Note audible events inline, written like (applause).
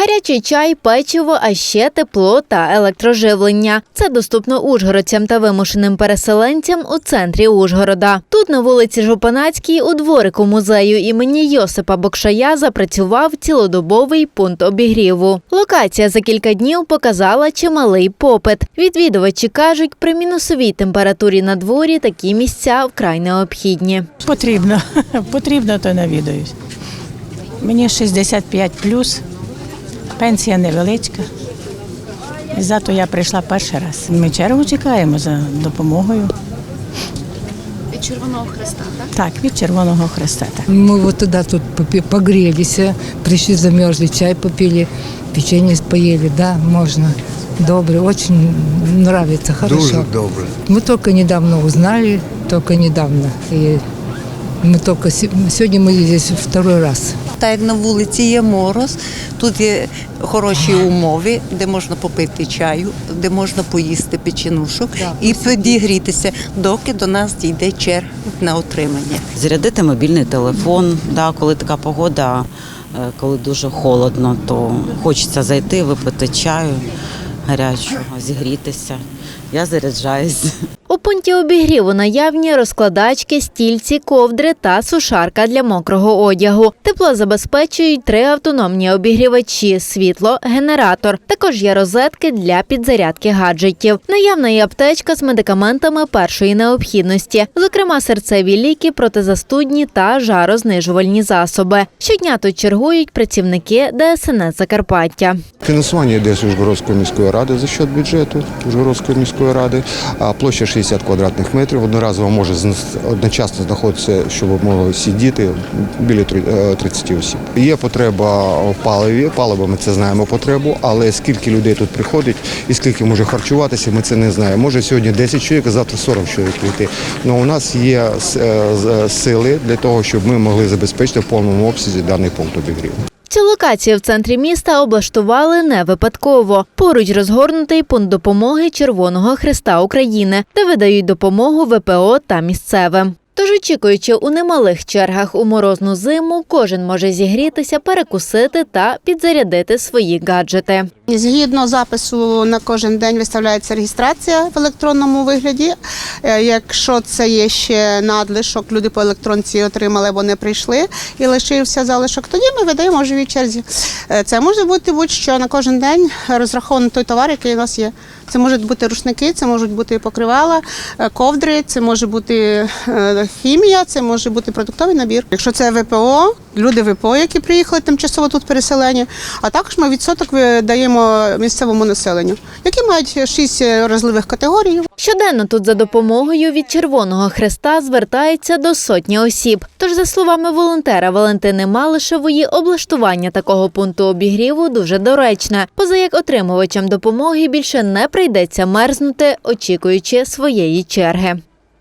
Гарячий чай, печиво, а ще тепло та електроживлення. Це доступно ужгородцям та вимушеним переселенцям у центрі Ужгорода. Тут на вулиці Жупанацькій у дворику музею імені Йосипа Бокшая запрацював цілодобовий пункт обігріву. Локація за кілька днів показала чималий попит. Відвідувачі кажуть, при мінусовій температурі на дворі такі місця вкрай необхідні. Потрібно, (laughs) потрібно, то навідаюсь. Мені 65 плюс, пенсія невеличка. І зато я прийшла перший раз. Ми чергу чекаємо за допомогою. Від Червоного Хреста, так? Так, від Червоного Хреста. Так. Мы вот туда тут попи- погрелись, э, пришли, замерзли, чай попили, печенье поели, да, можно. Добрый, очень нравится, хорошо. Дуже добре. Мы только недавно узнали, только недавно. И мы только се- сегодня мы здесь второй раз. Та як на вулиці є мороз, тут є хороші умови, де можна попити чаю, де можна поїсти печенушок і підігрітися, доки до нас дійде черг на отримання. зарядити мобільний телефон. Да, коли така погода, е, коли дуже холодно, то хочеться зайти, випити чаю гарячого, зігрітися. Я заряджаюсь. У пункті обігріву наявні розкладачки, стільці, ковдри та сушарка для мокрого одягу. Тепло забезпечують три автономні обігрівачі, світло, генератор. Також є розетки для підзарядки гаджетів. Наявна і аптечка з медикаментами першої необхідності, зокрема серцеві ліки, протизастудні та жарознижувальні засоби. Щодня тут чергують працівники ДСНС Закарпаття. Фінансування йде з Ужгородської міської ради за счет бюджету Ужгородської міської ради. Площа 60 квадратних метрів. Одноразово може одночасно знаходитися, щоб могли сидіти біля е, 30 осіб. Є потреба в паливі. Паливо ми це знаємо потребу, але скільки людей тут приходить і скільки може харчуватися, ми це не знаємо. Може сьогодні 10 чоловік, а завтра 40 чоловік прийти. Ну у нас є е, сили для того, щоб ми могли забезпечити в повному обсязі даний пункт обігріву. Локацію в центрі міста облаштували не випадково. Поруч розгорнутий пункт допомоги Червоного Христа України, де видають допомогу ВПО та місцевим. Тож, очікуючи у немалих чергах у морозну зиму, кожен може зігрітися, перекусити та підзарядити свої гаджети. Згідно запису на кожен день виставляється реєстрація в електронному вигляді. Е, Якщо це є ще надлишок, люди по електронці отримали або не прийшли і лишився залишок, тоді ми видаємо в живій черзі. Е, Це може бути будь-що на кожен день розрахований той товар, який у нас є. Це можуть бути рушники, це можуть бути покривала, е, ковдри, це може бути е, хімія, це може бути продуктовий набір. Якщо це ВПО, люди ВПО, які приїхали тимчасово тут переселені, а також ми відсоток даємо місцевому населенню, які мають шість вразливих категорій. Щоденно тут за допомогою від Червоного Хреста звертається до сотні осіб. Тож, за словами волонтера Валентини Малишевої, облаштування такого пункту обігріву дуже доречне, поза як отримувачам допомоги більше не прийдеться мерзнути, очікуючи своєї черги.